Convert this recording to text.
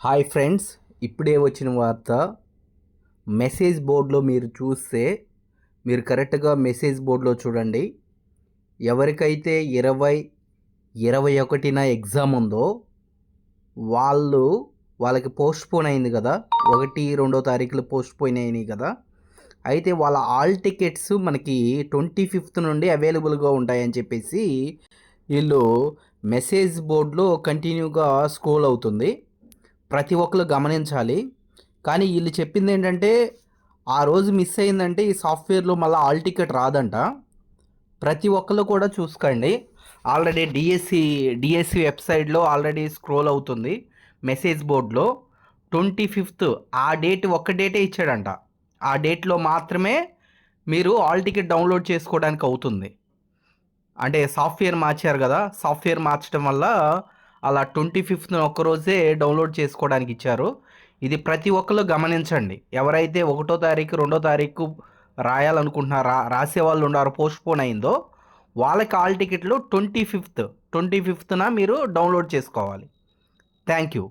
Hi friends ఇప్పుడే వచ్చిన వార్త. మెసేజ్ బోర్డులో మీరు చూస్తే మీరు కరెక్ట్గా మెసేజ్ బోర్డులో చూడండి. ఎవరికైతే ఇరవై ఇరవై ఒకటిన ఎగ్జామ్ ఉందో వాళ్ళు వాళ్ళకి పోస్ట్పోన్ అయింది కదా. ఒకటి రెండో తారీఖులు పోస్ట్పోన్ అయినాయి కదా. అయితే వాళ్ళ ఆల్ టికెట్స్ మనకి ట్వంటీ ఫిఫ్త్ నుండి అవైలబుల్గా ఉంటాయని చెప్పేసి వీళ్ళు మెసేజ్ బోర్డులో కంటిన్యూగా స్క్రోల్ అవుతుంది. ప్రతి ఒక్కరు గమనించాలి. కానీ వీళ్ళు చెప్పింది ఏంటంటే ఆ రోజు మిస్ అయిందంటే ఈ సాఫ్ట్వేర్లో మళ్ళీ ఆల్ టికెట్ రాదంట. ప్రతి ఒక్కరు కూడా చూసుకోండి. ఆల్రెడీ డిఎస్సి డిఎస్సి వెబ్సైట్లో ఆల్రెడీ స్క్రోల్ అవుతుంది. మెసేజ్ బోర్డులో ట్వంటీ ఫిఫ్త్ ఆ డేట్ ఒక్క డేటే ఇచ్చాడంట. ఆ డేట్లో మాత్రమే మీరు ఆల్ టికెట్ డౌన్లోడ్ చేసుకోవడానికి అవుతుంది. అంటే సాఫ్ట్వేర్ మార్చారు కదా సాఫ్ట్వేర్ మార్చడం వల్ల అలా ట్వంటీ ఫిఫ్త్ ఒక్కరోజే డౌన్లోడ్ చేసుకోవడానికి ఇచ్చారు. ఇది ప్రతి ఒక్కరు గమనించండి. ఎవరైతే ఒకటో తారీఖు రెండో తారీఖు రాయాలనుకుంటున్నారా రాసే వాళ్ళు ఉన్నారు పోస్ట్ పోన్ అయిందో వాళ్ళకి ఆల్ టికెట్లు ట్వంటీ ఫిఫ్త్ ట్వంటీ ఫిఫ్త్న మీరు డౌన్లోడ్ చేసుకోవాలి. Thank you.